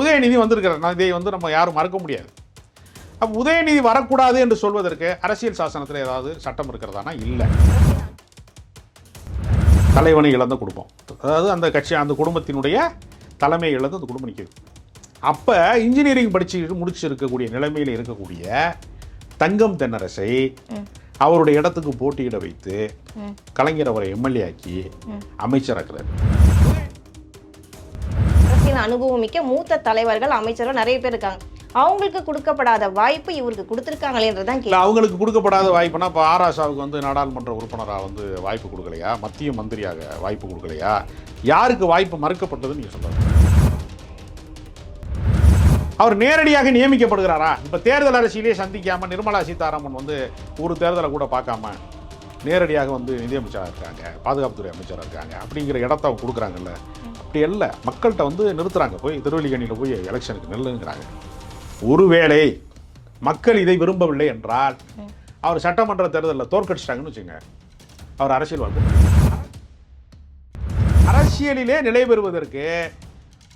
உதயநிதி வந்திருக்கிறார். இதை வந்து நம்ம யாரும் மறக்க முடியாது. அப்போ உதயநிதி வரக்கூடாது என்று சொல்வதற்கு அரசியல் சாசனத்தில் ஏதாவது சட்டம் இருக்கிறதானா? இல்லை. தலைவனை இழந்த குடும்பம். அதாவது அந்த கட்சி அந்த குடும்பத்தினுடைய தலைமை இழந்து அந்த குடும்பம் நிற்கிது அப்போ இன்ஜினியரிங் படிச்சு முடிச்சிருக்கக்கூடிய நிலைமையில் இருக்கக்கூடிய தங்கம் தென்னரசை அவருடைய இடத்துக்கு போட்டியிட வைத்து கலைஞர் அவரை எம்எல்ஏ ஆக்கி அமைச்சராக்குறாரு. அரசியல் அனுபவம் மிக்க மூத்த தலைவர்கள் அமைச்சர்கள் நிறைய பேர் இருக்காங்க. அவங்களுக்கு கொடுக்கப்படாத வாய்ப்பு இவருக்கு கொடுத்துருக்காங்களேன்றதான் இல்லை கேள்வி அவங்களுக்கு கொடுக்கப்படாத வாய்ப்புனா இப்போ ஆராசாவுக்கு வந்து நாடாளுமன்ற உறுப்பினராக வந்து வாய்ப்பு கொடுக்கலையா? மத்திய மந்திரியாக வாய்ப்பு கொடுக்கலையா? யாருக்கு வாய்ப்பு மறுக்கப்பட்டதுன்னு நீங்கள் சொல்லுங்கள் அவர் நேரடியாக நியமிக்கப்படுகிறாரா? இப்போ தேர்தல் அரசியலே சந்திக்காம நிர்மலா சீதாராமன் வந்து ஒரு தேர்தலை கூட பார்க்காம நேரடியாக வந்து நிதியமைச்சராக இருக்காங்க பாதுகாப்புத்துறை அமைச்சராக இருக்காங்க அப்படிங்கிற இடத்த அவங்க கொடுக்குறாங்கல்ல. அப்படி அல்ல. மக்கள்கிட்ட வந்து நிறுத்துறாங்க. போய் திருவல்லிக்கண்ணியில் போய் எலெக்ஷனுக்கு நெல்லுங்கிறாங்க. ஒருவேளை மக்கள் இதை விரும்பவில்லை என்றால் அவர் சட்டமன்ற தேர்தலில் தோற்கடிச்சிட்டாங்கன்னு வச்சுங்க அவர் அரசியல் வந்து அரசியலிலே நிலை பெறுவதற்கு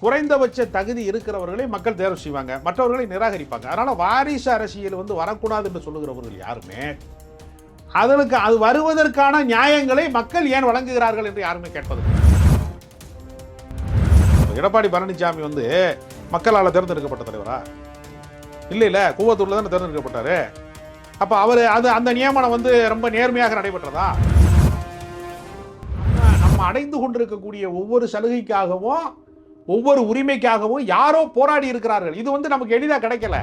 குறைந்தபட்ச தகுதி இருக்கிறவர்களை மக்கள் தேர்வு செய்வாங்க. மற்றவர்களை நிராகரிப்பாங்க. அதனால் வாரிசு அரசியல் வந்து வரக்கூடாது என்று சொல்லுகிறவர்கள் யாருமே அதற்கு அது வருவதற்கான நியாயங்களை மக்கள் ஏன் வழங்குகிறார்கள் என்று யாருமே கேட்பதில்லை. எடப்பாடி பழனிசாமி வந்து மக்களால் தேர்ந்தெடுக்கப்பட்ட தலைவரா? இல்லை இல்லை கூவத்தூரில் தானே தேர்ந்தெடுக்கப்பட்டாரு. அப்போ அவர் அது அந்த நியமனம் வந்து ரொம்ப நேர்மையாக நடைபெற்றதா? நம்ம அடைந்து கொண்டிருக்கக்கூடிய ஒவ்வொரு சலுகைக்காகவும் ஒவ்வொரு உரிமைக்காகவும் யாரோ போராடி இருக்கிறார்கள். இது வந்து நமக்கு எளிதாக கிடைக்கல.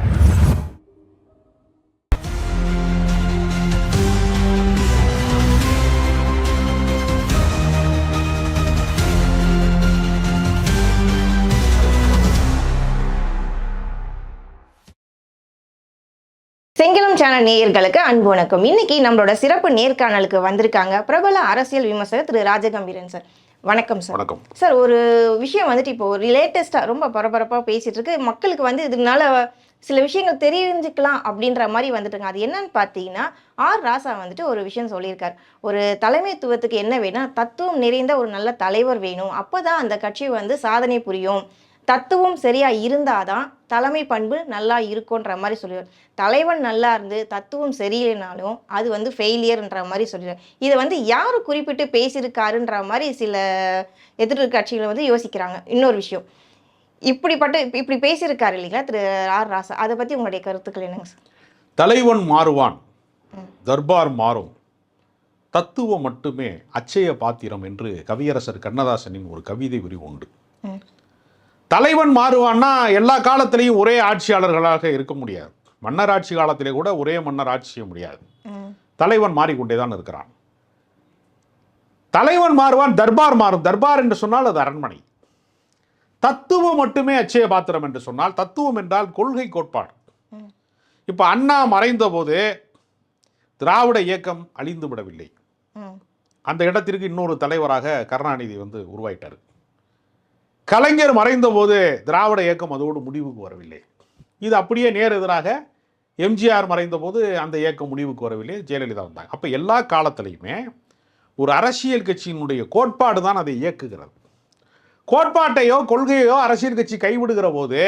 சேனல் நேயர்களுக்கு அன்பு வணக்கம். இன்னைக்கு நம்மளோட சிறப்பு நேர்காணலுக்கு வந்திருக்காங்க பிரபல அரசியல் விமர்சகர் திரு ராஜகம்பீரன் சார். வணக்கம் சார். வணக்கம். சார் ஒரு விஷயம் வந்துட்டு இப்போ லேட்டஸ்ட்டாக ரொம்ப பரபரப்பாக பேசிட்டு இருக்கு. மக்களுக்கு வந்து இதனால சில விஷயங்கள் தெரிஞ்சுக்கலாம் அப்படின்ற மாதிரி வந்துட்டுங்க அது என்னன்னு பார்த்தீங்கன்னா ஆர் ராசா வந்துட்டு ஒரு விஷயம் சொல்லியிருக்கார். ஒரு தலைமைத்துவத்துக்கு என்ன வேணும் தத்துவம் நிறைந்த ஒரு நல்ல தலைவர் வேணும். அப்பதான் அந்த கட்சி வந்து சாதனை புரியும். தத்துவம் சரியா இருந்தாதான் தலைமை பண்பு நல்லா இருக்கும்ன்ற மாதிரி சொல்லிடுவார். தலைவன் நல்லா இருந்து தத்துவம் சரியில்லைனாலும் அது வந்து ஃபெயிலியர்ன்ற மாதிரி சொல்லிடுவார். இதை வந்து யார் குறிப்பிட்டு பேசியிருக்காருன்ற மாதிரி சில எதிர்கட்சிகள் வந்து யோசிக்கிறாங்க. இன்னொரு விஷயம். இப்படிப்பட்ட இப்ப- இப்படி பேசியிருக்காரு இல்லைங்களா திரு ஆர் ராசா? அதை பற்றி உங்களுடைய கருத்துக்கள் என்னங்க சார்? தலைவன் மாறுவான் தர்பார் மாறும். தத்துவம் மட்டுமே அச்சய பாத்திரம் என்று கவியரசர் கண்ணதாசனின் ஒரு கவிதை விரி உண்டு. தலைவன் மாறுவான்னா எல்லா காலத்திலையும் ஒரே ஆட்சியாளர்களாக இருக்க முடியாது. மன்னர் ஆட்சி காலத்திலே கூட ஒரே மன்னர் ஆட்சி செய்ய முடியாது. தலைவன் மாறிக்கொண்டே தான் இருக்கிறான். தலைவன் மாறுவான் தர்பார் மாறும். தர்பார் என்று சொன்னால் அது அரண்மனை. தத்துவம் மட்டுமே அச்சய பாத்திரம் என்று சொன்னால் தத்துவம் என்றால் கொள்கை கோட்பாடு. இப்ப அண்ணா மறைந்த போது திராவிட இயக்கம் அழிந்து விடவில்லை அந்த இடத்திற்கு இன்னொரு தலைவராக கருணாநிதி வந்து உருவாயிட்டார். கலைஞர் மறைந்த போது திராவிட இயக்கம் அதோடு முடிவுக்கு வரவில்லை. இது அப்படியே நேர் எதிராக எம்ஜிஆர் மறைந்த போது அந்த இயக்கம் முடிவுக்கு வரவில்லை. ஜெயலலிதா வந்தாங்க. அப்போ எல்லா காலத்திலையுமே ஒரு அரசியல் கட்சியினுடைய கோட்பாடு தான் அதை இயக்குகிறது. கோட்பாட்டையோ கொள்கையோ அரசியல் கட்சி கைவிடுகிற போது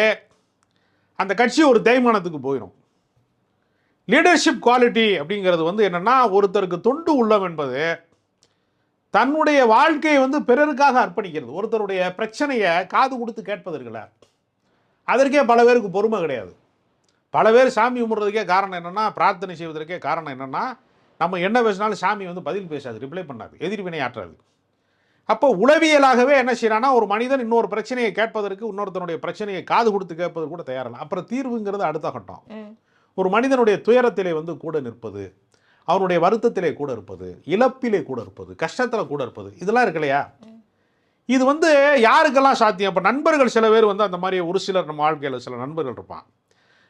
அந்த கட்சி ஒரு தேய்மானத்துக்கு போயிடும் லீடர்ஷிப் குவாலிட்டி அப்படிங்கிறது வந்து என்னென்னா ஒருத்தருக்கு தொண்டு உள்ளம் என்பது தன்னுடைய வாழ்க்கையை வந்து பிறருக்காக அர்ப்பணிக்கிறது. ஒருத்தருடைய பிரச்சனையை காது கொடுத்து கேட்பதற்குல. அதற்கே பல பேருக்கு பொறுமை கிடையாது. பல பேர் சாமி கும்பிட்றதுக்கே காரணம் என்னன்னா பிரார்த்தனை செய்வதற்கே காரணம் என்னன்னா நம்ம என்ன பேசினாலும் சாமி வந்து பதில் பேசாது ரிப்ளை பண்ணாது எதிர்வினை ஆற்றாது. அப்போ உளவியலாகவே என்ன செய்யறான்னா ஒரு மனிதன் இன்னொரு பிரச்சனையை கேட்பதற்கு இன்னொருத்தனுடைய பிரச்சனையை காது கொடுத்து கேட்பதற்கு கூட தயாரில்லை. அப்புறம் தீர்வுங்கிறது அடுத்த கட்டம். ஒரு மனிதனுடைய துயரத்திலே வந்து கூட நிற்பது அவனுடைய வருத்தத்திலே கூட இருப்பது இழப்பிலே கூட இருப்பது கஷ்டத்தில் கூட இருப்பது இதெல்லாம் இருக்கு இல்லையா இது வந்து யாருக்கெல்லாம் சாத்தியம்? அப்போ நண்பர்கள் சில பேர் வந்து அந்த மாதிரி ஒரு சிலர் நம்ம வாழ்க்கையில் சில நண்பர்கள் இருப்பான்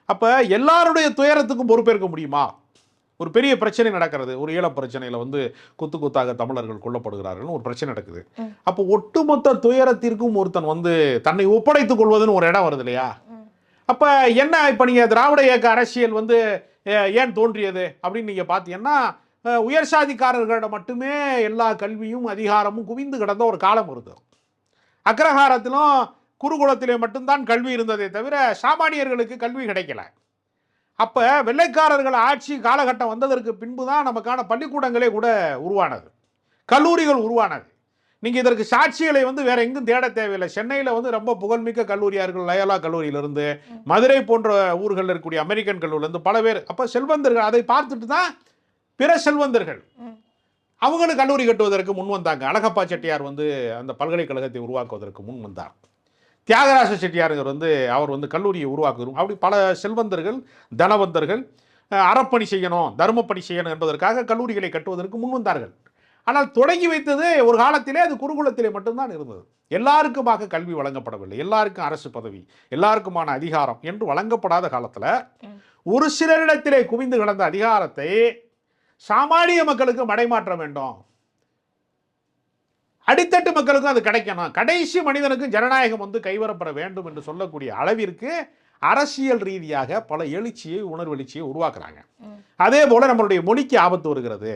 அப்போ எல்லாருடைய துயரத்துக்கும் பொறுப்பேற்க முடியுமா? ஒரு பெரிய பிரச்சனை நடக்கிறது. ஒரு ஈழப் பிரச்சனையில் வந்து குத்து குத்தாக தமிழர்கள் கொல்லப்படுகிறார்கள்னு ஒரு பிரச்சனை நடக்குது. அப்போ ஒட்டுமொத்த துயரத்திற்கும் ஒருத்தன் வந்து தன்னை ஒப்படைத்துக் கொள்வதுன்னு ஒரு இடம் வருது இல்லையா? அப்போ என்ன இப்போ நீங்கள் திராவிட இயக்க அரசியல் வந்து ஏன் தோன்றியது அப்படின்னு நீங்கள் பார்த்தீங்கன்னா அஹ், உயர் சாதிக்காரர்களிடம் மட்டுமே எல்லா கல்வியும் அதிகாரமும் குவிந்து கிடந்த ஒரு காலம் இருந்தது அக்ரஹாரத்திலும் குருகுலத்திலே மட்டும்தான் கல்வி இருந்ததே தவிர சாமானியர்களுக்கு கல்வி கிடைக்கல. அப்போ வெள்ளைக்காரர்கள் ஆட்சி காலகட்டம் வந்ததற்கு பின்பு தான் நமக்கான பள்ளிக்கூடங்களே கூட உருவானது. கல்லூரிகள் உருவானது. நீங்கள் இதற்கு சாட்சிகளை வந்து வேற எங்கும் தேட தேவையில்லை. சென்னையில் வந்து ரொம்ப புகழ்மிக்க கல்லூரியார்கள் லயோலா கல்லூரியிலிருந்து மதுரை போன்ற ஊர்களில் இருக்கக்கூடிய அமெரிக்கன் கல்லூரியிலிருந்து பல பேர் அப்போ செல்வந்தர்கள் அதை பார்த்துட்டு தான் பிற செல்வந்தர்கள். அவங்களும் கல்லூரி கட்டுவதற்கு முன் வந்தாங்க. அழகப்பா செட்டியார் வந்து அந்த பல்கலைக்கழகத்தை உருவாக்குவதற்கு முன் வந்தார். தியாகராஜ செட்டியாருங்கிறவர் வந்து அவர் வந்து கல்லூரியை உருவாக்குகிறோம் அப்படி பல செல்வந்தர்கள் தனவந்தர்கள் அறப்பணி செய்யணும் தர்மப்பணி செய்யணும் என்பதற்காக கல்லூரிகளை கட்டுவதற்கு முன் வந்தார்கள். ஆனால் தொடங்கி வைத்தது ஒரு காலத்திலே அது குருகுலத்திலே மட்டும்தான் இருந்தது. எல்லாருக்குமாக கல்வி வழங்கப்படவில்லை. எல்லாருக்கும் அரசு பதவி எல்லாருக்குமான அதிகாரம் என்று வழங்கப்படாத காலத்தில். ஒரு சிலரிடத்திலே குவிந்து கிடந்த அதிகாரத்தை சாமானிய மக்களுக்கு மடைமாற்ற வேண்டும். அடித்தட்டு மக்களுக்கும் அது கிடைக்கணும். கடைசி மனிதனுக்கும் ஜனநாயகம் வந்து கைவரப்பட வேண்டும் என்று சொல்லக்கூடிய அளவிற்கு அரசியல் ரீதியாக பல எழுச்சியை உணர்வெழுச்சியை உருவாக்குறாங்க. அதே போல நம்மளுடைய மொழிக்கு ஆபத்து வருகிறது.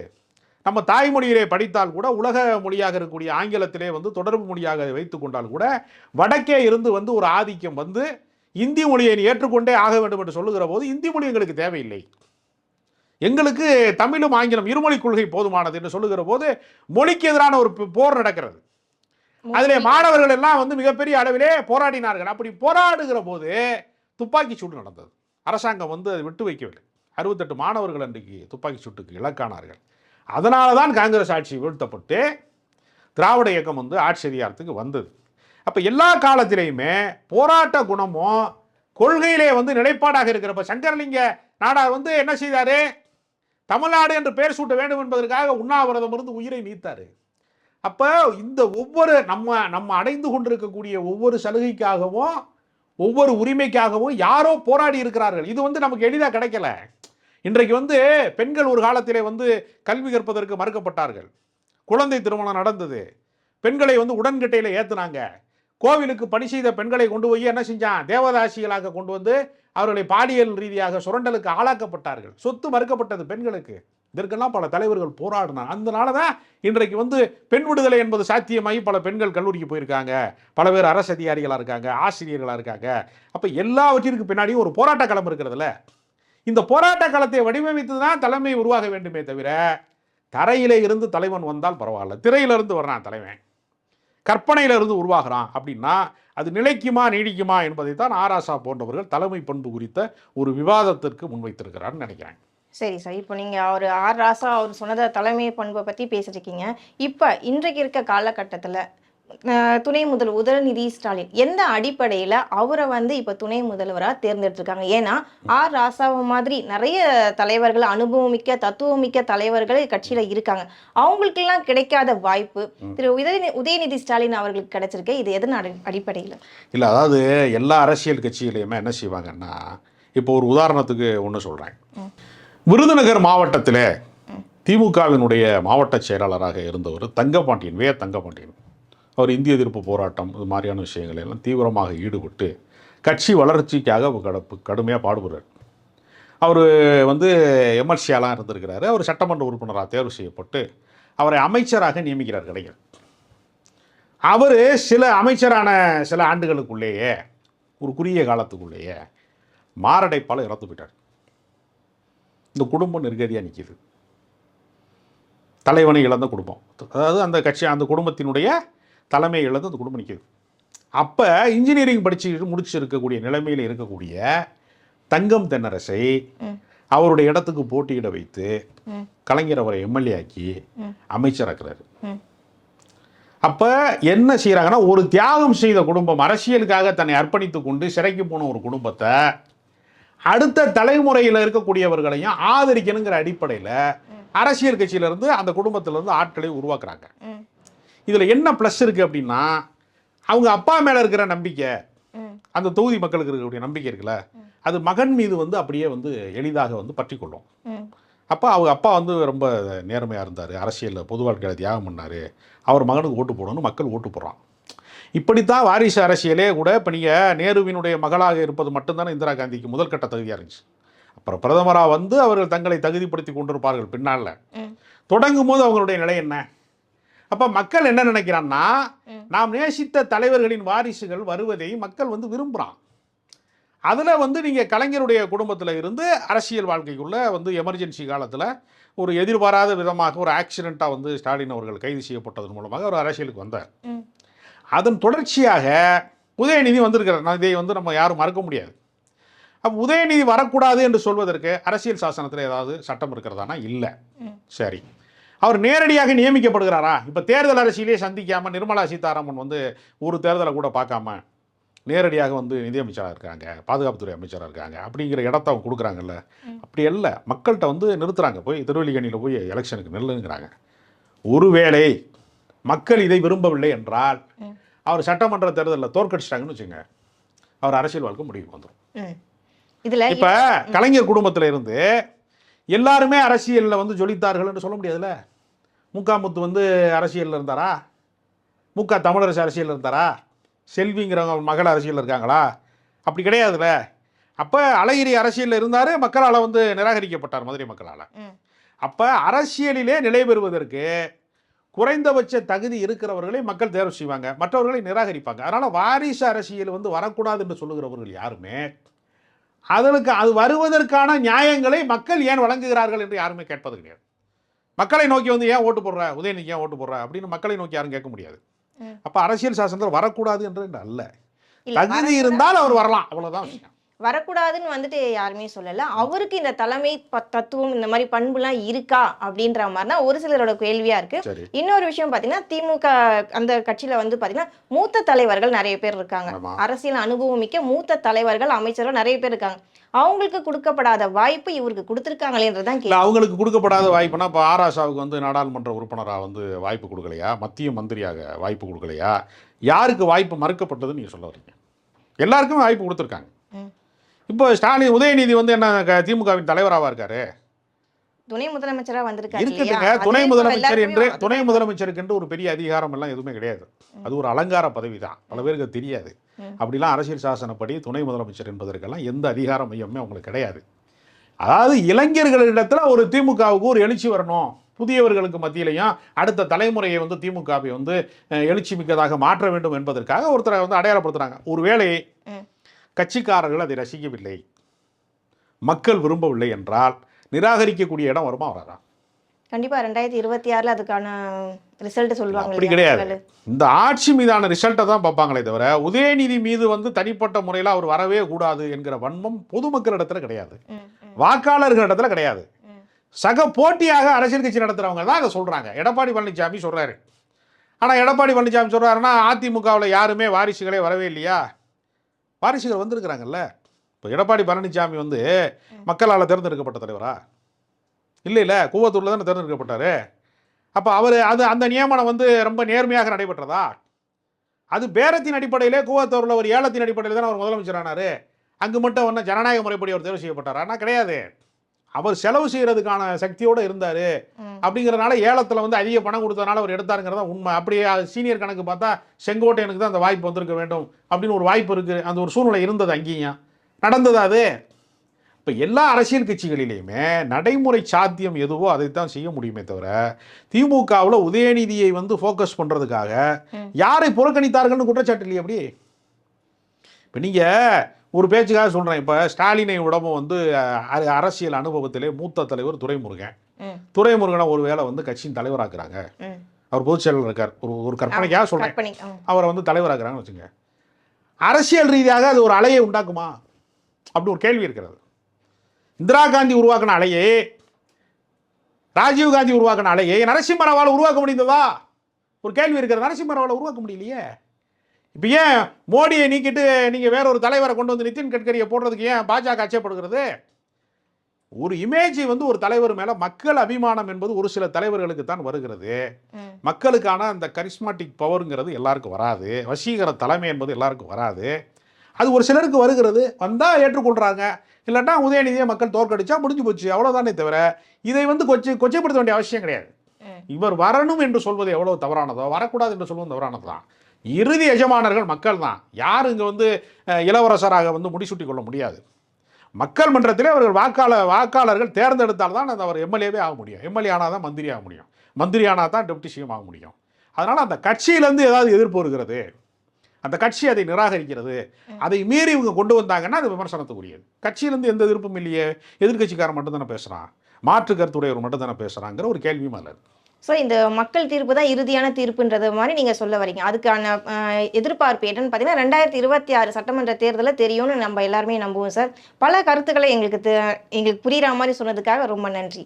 நம்ம தாய்மொழியிலே படித்தால் கூட உலக மொழியாக இருக்கக்கூடிய ஆங்கிலத்திலே வந்து தொடர்பு மொழியாக வைத்துக் கொண்டால் கூட வடக்கே இருந்து வந்து ஒரு ஆதிக்கம் வந்து இந்தி மொழியை ஏற்றுக்கொண்டே ஆக வேண்டும் என்று சொல்லுகிற போது இந்தி மொழி எங்களுக்கு தேவையில்லை. எங்களுக்கு தமிழும் ஆங்கிலம் இருமொழி கொள்கை போதுமானது என்று சொல்லுகிற போது மொழிக்கு எதிரான ஒரு போர் நடக்கிறது. அதிலே மாணவர்கள் எல்லாம் வந்து மிகப்பெரிய அளவிலே போராடினார்கள். அப்படி போராடுகிற போது துப்பாக்கி சூடு நடந்தது. அரசாங்கம் வந்து அதை விட்டு வைக்கவில்லை. அறுபத்தெட்டு மாணவர்கள் அன்றைக்கு துப்பாக்கி சூட்டுக்கு இலக்கானார்கள். அதனால தான் காங்கிரஸ் ஆட்சி வீழ்த்தப்பட்டு திராவிட இயக்கம் வந்து ஆட்சி அதிகாரத்துக்கு வந்தது. அப்போ எல்லா காலத்திலையுமே போராட்ட குணமும் கொள்கையிலே வந்து நிலைப்பாடாக இருக்கிறப்ப சங்கரலிங்க நாடார் வந்து என்ன செய்தார்? தமிழ்நாடு என்று பெயர் சூட்ட வேண்டும் என்பதற்காக உண்ணாவிரதம் இருந்து உயிரை நீத்தார். அப்போ இந்த ஒவ்வொரு நம்ம நம்ம அடைந்து கொண்டிருக்கக்கூடிய ஒவ்வொரு சலுகைக்காகவும் ஒவ்வொரு உரிமைக்காகவும் யாரோ போராடி இருக்கிறார்கள். இது வந்து நமக்கு எளிதாக கிடைக்கல. இன்றைக்கு வந்து பெண்கள் ஒரு காலத்திலே வந்து கல்வி கற்பதற்கு மறுக்கப்பட்டார்கள். குழந்தை திருமணம் நடந்தது. பெண்களை வந்து உடன்கட்டையில் ஏற்றுனாங்க கோவிலுக்கு பணி செய்த பெண்களை கொண்டு போய் என்ன செஞ்சான்? தேவதாசிகளாக கொண்டு வந்து அவர்களை பாலியல் ரீதியாக சுரண்டலுக்கு ஆளாக்கப்பட்டார்கள். சொத்து மறுக்கப்பட்டது பெண்களுக்கு. இதற்கெல்லாம் பல தலைவர்கள் போராடினார். அதனால தான் இன்றைக்கு வந்து பெண் விடுதலை என்பது சாத்தியமாகி பல பெண்கள் கல்லூரிக்கு போயிருக்காங்க. பல பேர் அரசு அதிகாரிகளாக இருக்காங்க ஆசிரியர்களாக இருக்காங்க. அப்போ எல்லாவற்றிற்கு பின்னாடியும் ஒரு போராட்ட களம் இருக்கிறதுல. இந்த போராட்ட காலத்தை வடிவமைத்து தான் தலைமை உருவாக வேண்டுமே தவிர தரையிலே இருந்து தலைவன் வந்தால் பரவாயில்ல. திரையிலிருந்து வர்றான் தலைவன். கற்பனையிலிருந்து உருவாகிறான் அப்படின்னா அது நிலைக்குமா நீடிக்குமா என்பதை தான் ஆராசா போன்றவர்கள் தலைமை பண்பு குறித்த ஒரு விவாதத்திற்கு முன்வைத்திருக்கிறார்னு நினைக்கிறேன். சரி சார். இப்போ நீங்கள் அவர் ஆர் ராசா அவர் சொன்னதை தலைமை பண்பை பற்றி பேசிருக்கீங்க இப்போ இன்றைக்கு இருக்க காலகட்டத்தில் துணை முதல் உதயநிதி ஸ்டாலின். எந்த அடிப்படையில் அவரை வந்து இப்போ துணை முதல்வராக தேர்ந்தெடுத்திருக்காங்க? ஏன்னா ஆர் ராசாவை மாதிரி நிறைய தலைவர்கள் அனுபவமிக்க தத்துவமிக்க தலைவர்கள் கட்சியில் இருக்காங்க. அவங்களுக்கெல்லாம் கிடைக்காத வாய்ப்பு திரு உதயநிதி உதயநிதி ஸ்டாலின் அவர்களுக்கு கிடைச்சிருக்கு. இது எதன் அடி அடிப்படையில்? இல்லை அதாவது எல்லா அரசியல் கட்சிகளையுமே என்ன செய்வாங்கன்னா இப்போ ஒரு உதாரணத்துக்கு ஒன்று சொல்கிறேன். விருதுநகர் மாவட்டத்தில் திமுகவினுடைய மாவட்ட செயலாளராக இருந்தவர் தங்கபாண்டியன் வே தங்கபாண்டியன் அவர் இந்திய எதிர்ப்பு போராட்டம் இது மாதிரியான விஷயங்கள் எல்லாம் தீவிரமாக ஈடுபட்டு கட்சி வளர்ச்சிக்காக கடப்பு கடுமையாக பாடுபடுறார். அவர் வந்து எம்எல்சியாலாம் இருந்திருக்கிறாரு. அவர் சட்டமன்ற உறுப்பினராக தேர்வு செய்யப்பட்டு அவரை அமைச்சராக நியமிக்கிறார் கலைஞர். அவர் சில அமைச்சரான சில ஆண்டுகளுக்குள்ளேயே ஒரு குறுகிய காலத்துக்குள்ளேயே மாரடைப்பால் இறந்து போயிட்டார். இந்த குடும்பம் நெருக்கடியாக நிற்கிது தலைவனை இழந்த குடும்பம். அதாவது அந்த கட்சி அந்த குடும்பத்தினுடைய தலைமையை இழந்து அந்த குடும்பம் நிற்கிது அப்போ இன்ஜினியரிங் படிச்சு முடிச்சிருக்கக்கூடிய நிலைமையில் இருக்கக்கூடிய தங்கம் தென்னரசை. அவருடைய இடத்துக்கு போட்டியிட வைத்து. கலைஞர் அவரை எம்எல்ஏ ஆக்கி. அமைச்சராக்குறாரு. அப்போ என்ன செய்கிறாங்கன்னா ஒரு தியாகம் செய்த குடும்பம் அரசியலுக்காக தன்னை அர்ப்பணித்து கொண்டு சிறைக்கு போன ஒரு குடும்பத்தை அடுத்த தலைமுறையில் இருக்கக்கூடியவர்களையும் ஆதரிக்கணுங்கிற அடிப்படையில் அரசியல் கட்சியிலேருந்து அந்த குடும்பத்திலேருந்து ஆட்களை உருவாக்குறாங்க இதில் என்ன ப்ளஸ் இருக்குது அப்படின்னா அவங்க அப்பா மேலே இருக்கிற நம்பிக்கை அந்த தொகுதி மக்களுக்கு இருக்கக்கூடிய நம்பிக்கை இருக்குல்ல அது மகன் மீது வந்து அப்படியே வந்து எளிதாக வந்து பற்றி கொள்ளும். அப்போ அவங்க அப்பா வந்து ரொம்ப நேர்மையாக இருந்தார் அரசியலில் பொது வாழ்க்கையில் தியாகம் பண்ணார் அவர் மகனுக்கு ஓட்டு போடணும்னு மக்கள் ஓட்டு போடுறான். இப்படித்தான் வாரிசு அரசியலே கூட இப்போ நீங்கள் நேருவினுடைய மகளாக இருப்பது மட்டும்தானே இந்திரா காந்திக்கு முதல் கட்ட தகுதியாக இருந்துச்சு. அப்புறம் பிரதமராக வந்து அவர்கள் தங்களை தகுதிப்படுத்தி கொண்டிருப்பார்கள் பின்னால் தொடங்கும் போது அவங்களுடைய நிலை என்ன? அப்ப மக்கள் என்ன நினைக்கிறான்னா. நாம் நேசித்த தலைவர்களின் வாரிசுகள் வருவதை மக்கள் வந்து விரும்புறான். அதுல வந்து நீங்க கலைஞருடைய குடும்பத்துல இருந்து அரசியல் வாழ்க்கைக்குள்ள வந்து எமர்ஜென்சி காலத்துல ஒரு எதிர்பாராத விதமாக ஒரு ஆக்சிடென்ட்டா வந்து ஸ்டாலின் அவர்கள் கைது செய்யப்பட்டதன் மூலமாக ஒரு அரசியலுக்கு வந்தார். அதன் தொடர்ச்சியாக உதயநிதி வந்திருக்கிறார். இதை வந்து நம்ம யாரும் மறக்க முடியாது. அப்போ உதயநிதி வரக்கூடாது என்று சொல்வதற்கு அரசியல் சாசனத்தில் ஏதாவது சட்டம் இருக்கிறதானா? இல்லை. சரி. அவர் நேரடியாக நியமிக்கப்படுகிறாரா? இப்போ தேர்தல் அரசியலே சந்திக்காம நிர்மலா சீதாராமன் வந்து ஒரு தேர்தலை கூட பார்க்காம நேரடியாக வந்து நிதியமைச்சராக இருக்காங்க பாதுகாப்புத்துறை அமைச்சராக இருக்காங்க அப்படிங்கிற இடத்த அவங்க கொடுக்குறாங்கல்ல. அப்படி அல்ல. மக்கள்கிட்ட வந்து நிறுத்துறாங்க. போய் திருவல்லிக்கணியில் போய் எலெக்ஷனுக்கு நெல்லுங்கிறாங்க. ஒருவேளை மக்கள் இதை விரும்பவில்லை என்றால். அவர் சட்டமன்ற தேர்தலில் தோற்கடிச்சிட்டாங்கன்னு வச்சுங்க அவர் அரசியல் வாழ்க்கை முடிவுக்கு வந்துடும். இதுல இப்ப கலைஞர் குடும்பத்துல இருந்து எல்லாருமே அரசியல்ல வந்து ஜொலித்தார்கள்னு சொல்ல முடியாதுல்ல? முக்கா முத்து வந்து அரசியல்ல இருந்தாரா? முக்கா தமிழரசு அரசியல்ல இருந்தாரா? செல்விங்கிறவங்க மகள் அரசியல்ல இருக்காங்களா? அப்படி கிடையாதுல்ல. அப்ப அழகிரி அரசியல்ல இருந்தாரு மக்களால் வந்து நிராகரிக்கப்பட்டார் மதுரை மக்களால். அப்ப அரசியலிலே நிலை பெறுவதற்கு குறைந்தபட்ச தகுதி இருக்கிறவர்களை மக்கள் தேர்வு செய்வாங்க. மற்றவர்களை நிராகரிப்பாங்க. அதனால வாரிசு அரசியல் வந்து வரக்கூடாது என்று சொல்லுகிறவர்கள் யாருமே? அதற்கு அது வருவதற்கான நியாயங்களை மக்கள் ஏன் வழங்குகிறார்கள் என்று யாருமே கேட்பது கிடையாது மக்களை நோக்கி வந்து ஏன் ஓட்டு போடுற? உதயநிதி ஏன் ஓட்டு போடுற? அப்படின்னு மக்களை நோக்கி யாரும் கேட்க முடியாது. அப்ப அரசியல் சாசனத்தில் வரக்கூடாது என்று அல்ல தகுதி இருந்தால் அவர் வரலாம். அவ்வளவுதான் விஷயம். வரக்கூடாதுன்னு வந்துட்டு யாருமே சொல்லல. அவருக்கு இந்த தலைமை தத்துவம் இந்த மாதிரி பண்புலாம் இருக்கா அப்படின்ற மாதிரி தான் ஒரு சிலரோட கேள்வியா இருக்கு. இன்னொரு விஷயம் பாத்தீங்கன்னா திமுக அந்த கட்சியில வந்து பாத்தீங்கன்னா மூத்த தலைவர்கள் நிறைய பேர் இருக்காங்க. அரசியல் அனுபவம் மிக்க மூத்த தலைவர்கள் அமைச்சர்கள் நிறைய பேர் இருக்காங்க. அவங்களுக்கு கொடுக்கப்படாத வாய்ப்பு இவருக்கு கொடுத்திருக்காங்களேன்றதுதான் இல்ல அவங்களுக்கு கொடுக்கப்படாத வாய்ப்புனா இப்போ ஆராசாவுக்கு வந்து நாடாளுமன்ற உறுப்பினராக வந்து வாய்ப்பு கொடுக்கலையா? மத்திய மந்திரியாக வாய்ப்பு கொடுக்கலையா? யாருக்கு வாய்ப்பு மறுக்கப்பட்டதுன்னு நீங்க சொல்ல வரீங்க? எல்லாருக்குமே வாய்ப்பு கொடுத்துருக்காங்க. இப்போ ஸ்டாலின் உதயநிதி வந்து என்ன திமுகவின் தலைவராக இருக்காரு? துணை முதலமைச்சரா வந்திருக்காரு அதே துணை முதலமைச்சர் என்று துணை முதலமைச்சருக்கு என்று ஒரு பெரிய அதிகாரம் எல்லாம் எதுவுமே கிடையாது. அது ஒரு அலங்கார பதவி தான் பல பேருக்கு தெரியாது. அப்படிலாம் அரசியல் சாசனப்படி துணை முதலமைச்சர் என்பதற்கெல்லாம் எந்த அதிகார மையமே அவங்களுக்கு கிடையாது. அதாவது இளைஞர்களிடத்துல ஒரு திமுகவுக்கு ஒரு எழுச்சி வரணும். புதியவர்களுக்கு மத்தியிலையும் அடுத்த தலைமுறையை வந்து திமுகவை வந்து எழுச்சி மிக்கதாக மாற்ற வேண்டும் என்பதற்காக ஒருத்தரை வந்து அடையாளப்படுத்துறாங்க. ஒருவேளை. கட்சிக்காரர்கள் அதை ரசிக்கவில்லை. மக்கள் விரும்பவில்லை என்றால் நிராகரிக்கக்கூடிய இடம் வருமா வராதா? கண்டிப்பா ரெண்டாயிரத்தி இருபத்தி ஆறுல அதுக்கான ரிசல்ட் சொல்லுவாங்க அப்படி கிடையாது. இந்த ஆட்சி மீதான ரிசல்ட்டை தான் பார்ப்பாங்களே தவிர உதயநிதி மீது வந்து தனிப்பட்ட முறையில் அவர் வரவே கூடாது என்கிற வன்மம் பொதுமக்களிடத்துல கிடையாது. ம், வாக்காளர்களிடத்துல கிடையாது. சக போட்டியாக அரசியல் கட்சி நடத்துறவங்க தான் அதை சொல்றாங்க. எடப்பாடி பழனிசாமி சொல்றாரு. ஆனா எடப்பாடி பழனிசாமி சொல்றாருன்னா அதிமுகவில் யாருமே வாரிசுகளே வரவே இல்லையா? வாரிசுகள் வந்திருக்கிறாங்கல்ல? இப்போ எடப்பாடி பழனிசாமி வந்து மக்களால் தேர்ந்தெடுக்கப்பட்ட தலைவரா? இல்லை இல்லை கூவத்தூரில் தானே தேர்ந்தெடுக்கப்பட்டார். அப்போ அவர் அது அந்த நியமனம் வந்து ரொம்ப நேர்மையாக நடைபெற்றதா? அது பேரத்தின் அடிப்படையிலே கூவத்தூரில் ஒரு ஏலத்தின் அடிப்படையில் தான் அவர் முதலமைச்சரானாரு அங்கு மட்டும் ஒன்றும் ஜனநாயக முறைப்படி அவர் தேர்வு செய்யப்பட்டார்? ஆனால் கிடையாது. அவர் செலவு செய்யறதுக்கான சக்தியோடு இருந்தார். ம். அப்படிங்கிறனால ஏலத்தில் வந்து அதிக பணம் கொடுத்ததுனால அவர் எடுத்தாருங்கிறதா உண்மை. அப்படியே சீனியர் கணக்கு பார்த்தா செங்கோட்டையனுக்கு தான் அந்த வாய்ப்பு வந்திருக்க வேண்டும் அப்படின்னு ஒரு வாய்ப்பு இருக்குது அந்த ஒரு சூழ்நிலை இருந்தது அங்கேயும். நடந்தது அது? இப்போ எல்லா அரசியல் கட்சிகளிலையுமே நடைமுறை சாத்தியம் எதுவோ அதைத்தான் செய்ய முடியுமே தவிர திமுகவில் உதயநிதியை வந்து ஃபோக்கஸ் பண்ணுறதுக்காக. யாரை புறக்கணித்தார்கள்னு குற்றச்சாட்டு இல்லையா அப்படி? இப்போ நீங்கள் ஒரு பேச்சுக்காக சொல்கிறேன் இப்போ ஸ்டாலினை விடவும் வந்து அரசியல் அனுபவத்திலே மூத்த தலைவர் துரைமுருகன். துரைமுருகனை ஒரு வேளை வந்து கட்சியின் தலைவராக்குறாங்க. அவர் பொதுச் செயலர் இருக்கார். ஒரு ஒரு கற்பனைக்காக சொல்கிறேன். அவரை வந்து தலைவராக்குறாங்கன்னு வச்சுங்க. அரசியல் ரீதியாக அது ஒரு அலையை உண்டாக்குமா? அப்படி ஒரு கேள்வி இருக்கிறது. இந்திரா காந்தி உருவாக்கின அலையை ராஜீவ் காந்தி உருவாக்கின அலையை நரசிம்மராவால் உருவாக்க முடிந்ததா? ஒரு கேள்வி இருக்கிறது. நரசிம்மராவால் உருவாக்க முடியலையே. இப்போ ஏன் மோடியை நீக்கிட்டு நீங்கள் வேற ஒரு தலைவரை கொண்டு வந்து நிதின் கட்கரியை போடுறதுக்கு ஏன் பாஜக அச்சப்படுகிறது ஒரு இமேஜ் வந்து ஒரு தலைவர் மேலே மக்கள் அபிமானம் என்பது ஒரு சில தலைவர்களுக்கு தான் வருகிறது. மக்களுக்கான அந்த கரிஸ்மாட்டிக் பவருங்கிறது எல்லாருக்கும் வராது. வசீகர தலைமை என்பது எல்லாருக்கும் வராது. அது ஒரு சிலருக்கு வருகிறது. வந்தால் ஏற்றுக்கொள்கிறாங்க இல்லைன்னா உதயநிதியை மக்கள் தோற்கடிச்சா முடிஞ்சு போச்சு. அவ்வளோதானே தவிர இதை வந்து கொச்சை கொச்சைப்படுத்த வேண்டிய அவசியம் கிடையாது. இவர் வரணும் என்று சொல்வது எவ்வளவு தவறானதோ வரக்கூடாது என்று சொல்வது தவறானது தான் இறுதி எஜமானர்கள் மக்கள் தான். யார் இங்கே வந்து இளவரசராக வந்து முடிசூட்டி கொள்ள முடியாது. மக்கள் மன்றத்திலே அவர்கள் வாக்காளர் வாக்காளர்கள் தேர்ந்தெடுத்தால் தான் அந்த அவர் எம்எல்ஏவே ஆக முடியும். எம்எல்ஏ ஆனால் தான் மந்திரி ஆக முடியும். மந்திரி ஆனால் தான் டெப்டி சிஎம் ஆக முடியும். அதனால் அந்த கட்சியிலேருந்து ஏதாவது எதிர்ப்பு வருகிறது. அந்த கட்சி அதை நிராகரிக்கிறது. அதை மீறி இவங்க கொண்டு வந்தாங்கன்னா அது விமர்சனத்துக்குரியது. கட்சியிலேருந்து எந்த எதிர்ப்பும் இல்லையே. எதிர்க்கட்சிக்காரன் மட்டும் தானே பேசுகிறான் மாற்று கருத்துடையவர் மட்டும் தானே பேசுகிறாங்கிற ஒரு கேள்வியும் அல்ல ஸோ இந்த மக்கள் தீர்ப்பு தான் இறுதியான தீர்ப்புன்றது மாதிரி நீங்கள் சொல்ல வரீங்க. அதுக்கான எதிர்பார்ப்பு என்னன்னு பார்த்தீங்கன்னா ரெண்டாயிரத்தி இருபத்தி ஆறு சட்டமன்ற தேர்தலில் தெரியும்னு நம்ம எல்லாருமே நம்புவோம் சார் பல கருத்துக்களை எங்களுக்கு தெ- எங்களுக்கு புரிகிற மாதிரி சொன்னதுக்காக ரொம்ப நன்றி.